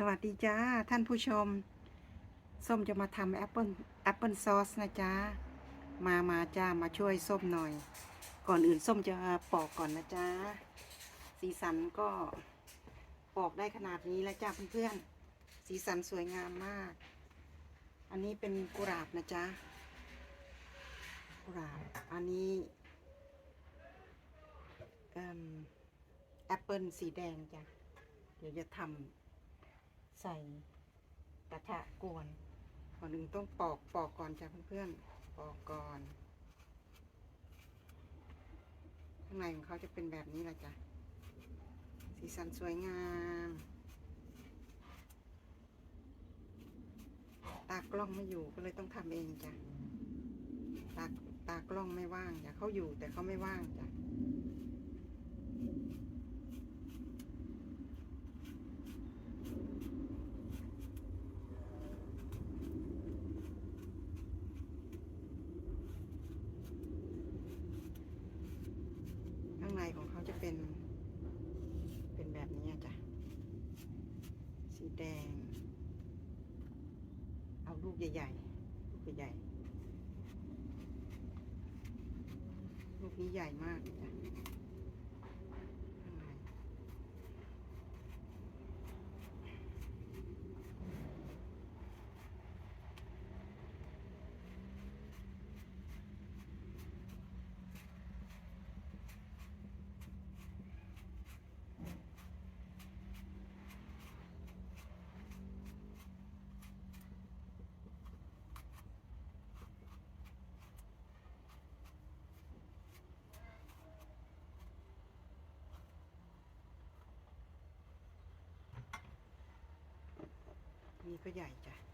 สวัสดีจ้า ท่านผู้ชม ส้มจะมาทำแอปเปิลแอปเปิลซอสนะจ้ามามาจ้ามาช่วยส้มหน่อย ก่อนอื่นส้มจะปอกก่อนนะจ้าสีสันก็ปอกได้ขนาดนี้แล้วจ้าเพื่อนๆ สีสันสวยงามมาก อันนี้เป็นกุหลาบนะจ้ากุหลาบอันนี้แอปเปิลสีแดงจ้ะเดี๋ยวจะทำ ใส่กระทะกวนก่อนหนึ่งต้องปอกปอกก่อนจ้ะเพื่อนๆปอกก่อน ข้างในของเขาจะเป็นแบบนี้แหละจ้ะสีสันสวยงาม ตากล้องไม่อยู่ก็เลยต้องทำเองจ้ะตาตากล้องไม่ว่างจ้ะเขาอยู่แต่เขาไม่ว่างจ้ะ ข้างในของเขาจะเป็น เป็นแบบนี้อะจ้ะ สีแดง เอา ลูกใหญ่ๆ ลูกใหญ่ลูกนี้ใหญ่มากจ้ะ นี่ก็ใหญ่จ้ะ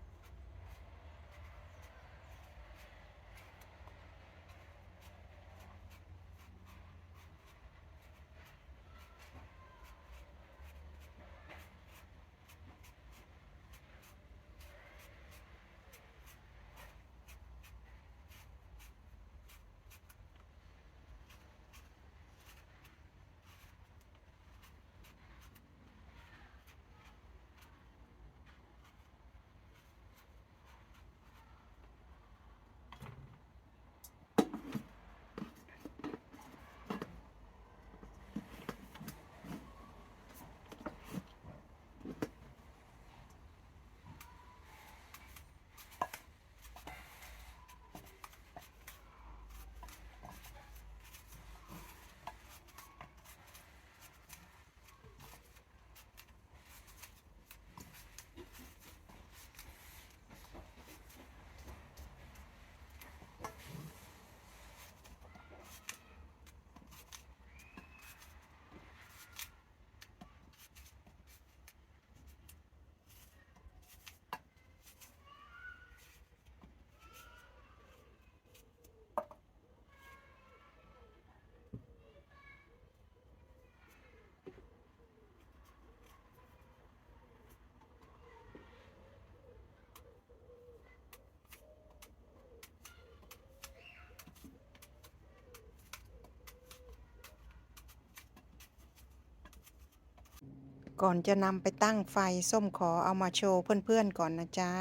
ก่อนจะนำไปตั้งไฟส้มขอเอามาโชว์เพื่อนๆก่อนนะจ๊ะ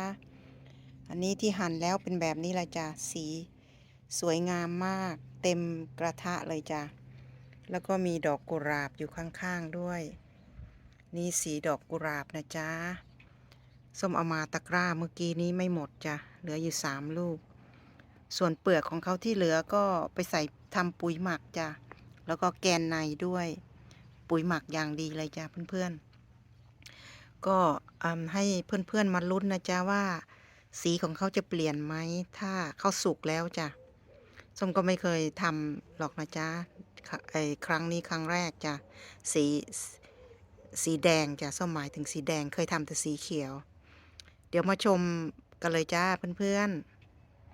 อันนี้ที่หั่นแล้วเป็นแบบนี้ลยจ้ะสี สวยงามมากเต็มกระทะเลยจ้ะ แล้วก็มีดอกกุหลาบอยู่ข้างๆด้วย นี่สีดอกกุหลาบนะจ๊ะ ส้มเอามาตะกร้าเมื่อกี้นี้ไม่หมดจ้ะ เหลืออยู่สามลูก ส่วนเปลือกของเขาที่เหลือก็ไปใส่ทำปุ๋ยหมักจ้ะ แล้วก็แกนในด้วย ปุ๋ยหมักอย่างดีเลยจ้ะเพื่อนๆ ก็ให้เพื่อนๆมาลุ้นนะจ๊ะว่า สีของเขาจะเปลี่ยนไหมถ้าเขาสุกแล้วจ้ะส้มก็ไม่เคยทำหรอกนะจ๊ะค่ะไอ้ครั้งนี้ครั้งแรกจ้ะสีสีแดงจ้ะส้มหมายถึงสีแดงเคยทำแต่สีเขียว เดี๋ยวมาชมกันเลยจ้าเพื่อน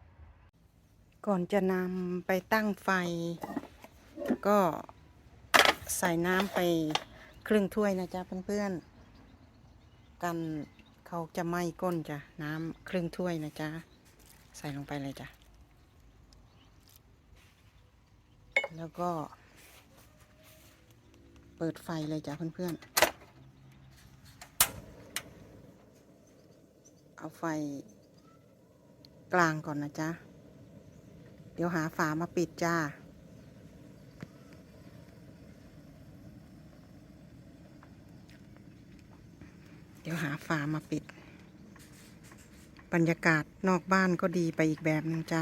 ๆ ก่อนจะนำไปตั้งไฟ ก็ใส่น้ำไปครึ่งถ้วยนะจ๊ะเพื่อนๆ กันเขาจะไหม้ก้นจ้ะน้ำครึ่งถ้วยนะจ๊ะใส่ลงไปเลยจ้ะแล้วก็ เปิดไฟเลยจ้ะเพื่อนๆ เอาไฟกลางก่อนนะจ๊ะ เดี๋ยวหาฝามาปิดจ้า เดี๋ยวหา ฝามาปิด บรรยากาศนอกบ้านก็ดีไปอีกแบบหนึ่งจ้า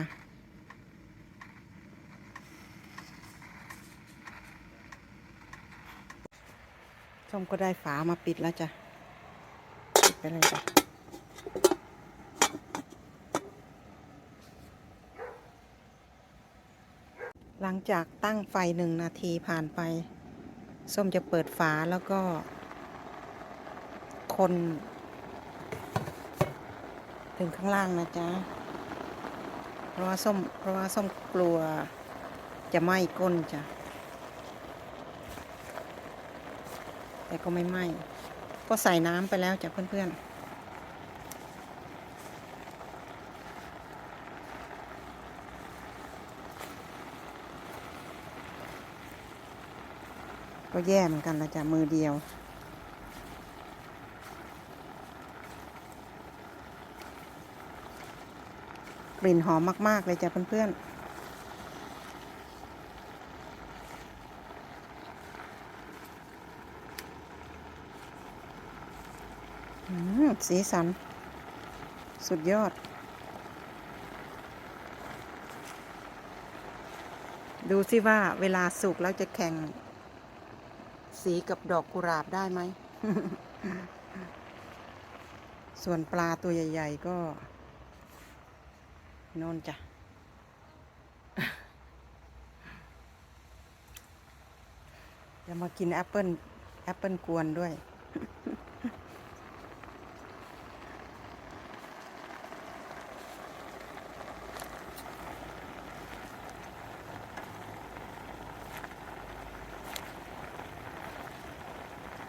ส้มก็ได้ฝามาปิดแล้วจ้ะปิดไปเลยจ้ะหลังจากตั้งไฟหนึ่งนาทีผ่านไป ส้มจะเปิดฝาแล้วก็คน ถึงข้างล่างนะจ๊ะ เพราะว่าส้มเพราะว่าส้มกลัวจะไหม้ก้นจ้ะ แต่ก็ไม่ไหม้ ก็ใส่น้ำไปแล้วจ้ะเพื่อนๆก็แย่เหมือนกันละจ้ะมือเดียว ลิ่นหอมมาก ๆ เลยจ้ะเพื่อนๆสีสัน สุดยอด ดูสิว่าเวลาสุกแล้วจะแข่ง สีกับดอกกุหลาบได้ไหม ส่วนปลาตัวใหญ่ ๆ ก็ โน่นจ้ะ จะมากินแอปเปิลแอปเปิลกวนด้วย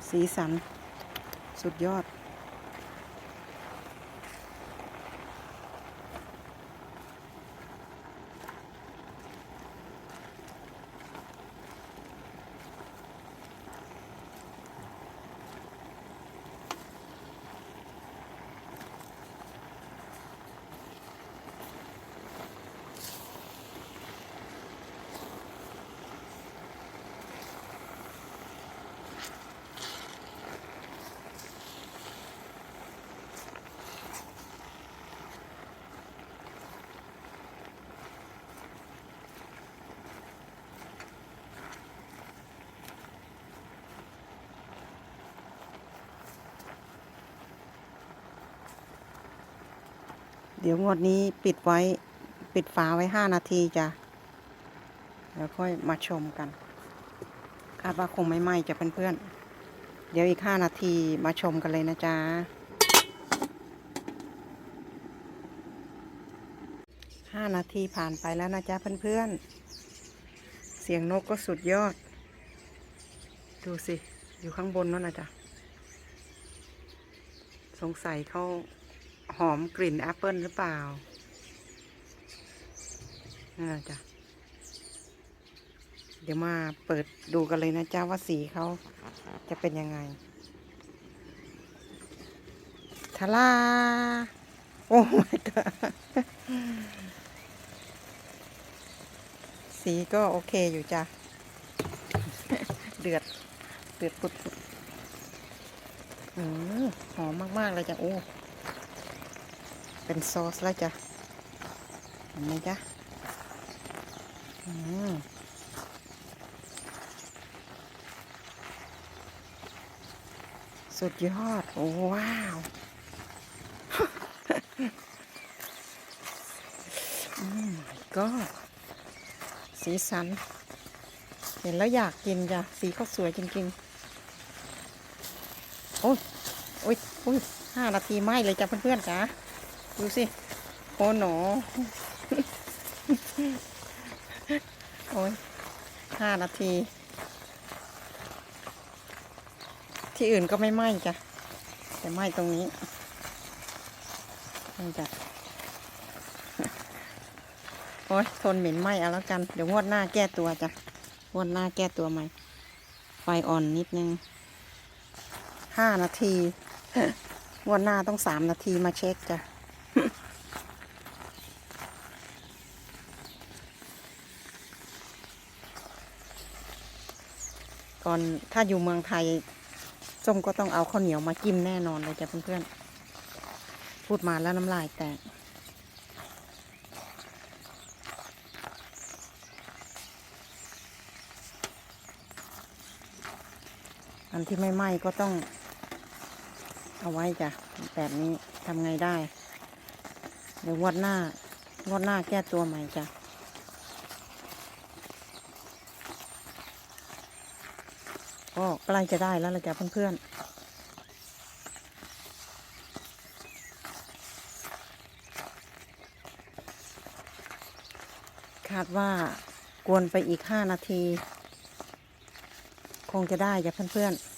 สีสัน สุดยอด ดี๋ยวงวดนี้ปิดไว้ปิดฝาไว้ห้านาทีจ้ะแล้วค่อยมาชมกัน คาดว่าคงไม่ไหม้จะเพื่อนๆเดี๋ยวอีกห้านาทีมาชมกันเลยนะจ๊ะห้านาทีผ่านไปแล้วนะจ๊ะเพื่อนๆ เสียงนกก็สุดยอด ดูสิ อยู่ข้างบนนั่นนะจ๊ะ สงสัยเขา หอมกลิ่นแอปเปิลหรือเปล่านั่นนะจ๊ะเดี๋ยวมาเปิดดูกันเลยนะจ๊ะว่าสีเขาจะเป็นยังไงทาลา โอ้ my god สีก็โอเคอยู่จ้ะ เดือด เดือดปุดๆอืมหอมมาก ๆ เลยจ้ะ โอ้ เป็นซอสแล้วจ้ะเห็นไหมจ๊ะอืมสุดยอด โอ้ว้าว อืมก็สีสัน เห็นแล้วอยากกินจ้ะ สีเขาสวยจริงๆ โอ้ย โอ้ยโอ้ยห้านาทีไหมเลยจ้ะเพื่อนๆจ้ะ ดูสิ โอ้หนอ โอ้ยห้านาที ที่อื่นก็ไม่ไหม้จ้ะ แต่ไหม้ตรงนี้นี่จ้ะ โอ้ยทนเหม็นไหม้เอาแล้วกัน เดี๋ยวงวดหน้าแก้ตัวจ้ะงวดหน้าแก้ตัวใหม่ ไฟอ่อนนิดนึงห้านาทีวดหน้าต้องสามนาทีมาเช็คจ้ะ ก่อนถ้าอยู่เมืองไทยส้มก็ต้องเอาข้าวเหนียวมาจิ้มแน่นอนเลยจ้ะเพื่อนๆ พูดมาแล้วน้ำลายแตก อันที่ไม่ไหม้ก็ต้อง เอาไว้จ้ะ แบบนี้ทำไงได้ เดี๋ยวงวดหน้างวดหน้าแก้ตัวใหม่จ้ะ ก็ใกล้จะได้แล้วละจ้ะเพื่อนๆ คาดว่ากวนไปอีกห้านาที คงจะได้จ้ะเพื่อนๆ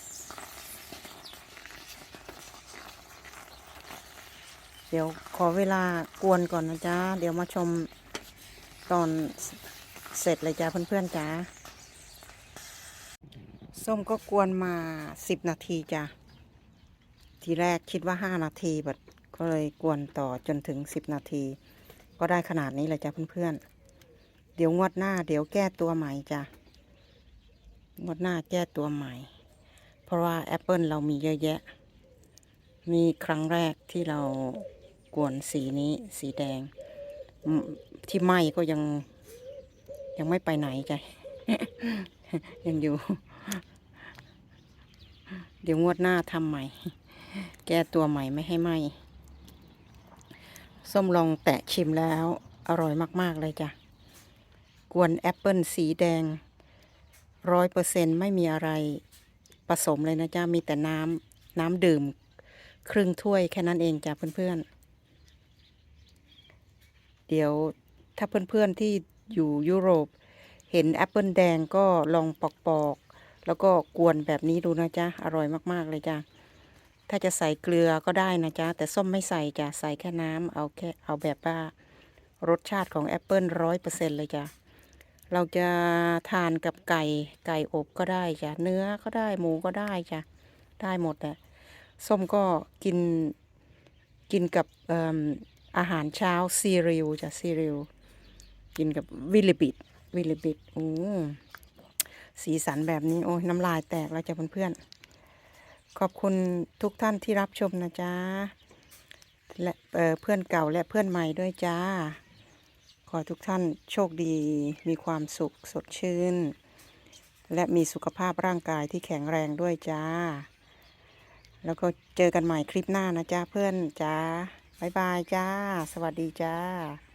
เดี๋ยวขอเวลากวนก่อนนะจ๊ะ เดี๋ยวมาชมตอนเสร็จเลยจ้ะเพื่อนๆจ้า ส้มก็กวนมาสิบนาทีจ้ะ ทีแรกคิดว่าห้านาทีบัดก็เลยกวนต่อจนถึงสิบนาที ก็ได้ขนาดนี้เลยจ้ะเพื่อนๆ เดี๋ยวงวดหน้าเดี๋ยวแก้ตัวใหม่จ้ะ งวดหน้าแก้ตัวใหม่ เพราะว่าแอปเปิลเรามีเยอะแยะ มีครั้งแรกที่เรากวนสีนี้สีแดง ที่ไหม้ก็ยังยังไม่ไปไหนจ้ะยังอยู่ เดี๋ยวงวดหน้าทำใหม่ แก้ตัวใหม่ไม่ให้ไหมส้มลองแตะชิมแล้ว อร่อยมาก ๆ เลยจ้ะ กวนแอปเปิลสีแดงร้อยเปอร์เซ็นไม่มีอะไรผสมเลยนะจ๊ะมีแต่น้ำน้ำดื่ม ครึ่งถ้วยแค่นั้นเองจ้ะเพื่อน ๆ เดี๋ยวถ้าเพื่อน ๆ ที่อยู่ยุโรป เห็นแอปเปิลแดงก็ลองปอก ๆ แล้วก็กวนแบบนี้ดูนะจ๊ะ อร่อยมากๆเลยจ้ะ ถ้าจะใส่เกลือก็ได้นะจ๊ะ แต่ส้มไม่ใส่จ้ะ ใส่แค่น้ำเอาแค่เอาแบบว่ารสชาติของแอปเปิลร้อยเปอร์เซ็นเลยจ้ะ เราจะทานกับไก่ไก่อบก็ได้จ้ะ เนื้อก็ได้หมูก็ได้จ้ะ ได้หมดแหละส้มก็กินกินกับออาหารเช้าซีเรียลจ้ะซีเรียลกินกับวิลลิบิดวิลิบิดโอ้ สีสันแบบนี้โอ้ยน้ำลายแตกแล้วจ้ะเพื่อนๆขอบคุณทุกท่านที่รับชมนะจ๊ะและเเพื่อนเก่าและเพื่อนใหม่ด้วยจ้า ขอทุกท่านโชคดี มีความสุขสดชื่น และมีสุขภาพร่างกายที่แข็งแรงด้วยจ้า แล้วก็เจอกันใหม่คลิปหน้านะจ้าเพื่อนจ้าบ๊ายบายจ้า สวัสดีจ้า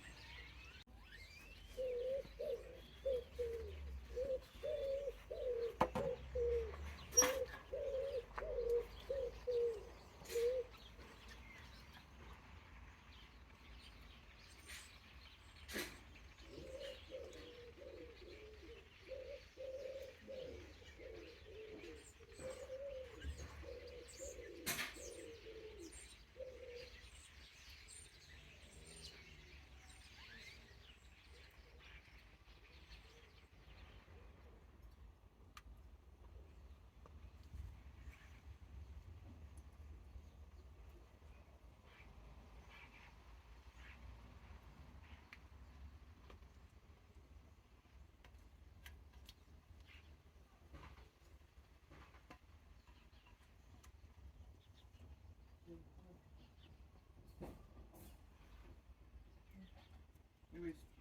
Anyways,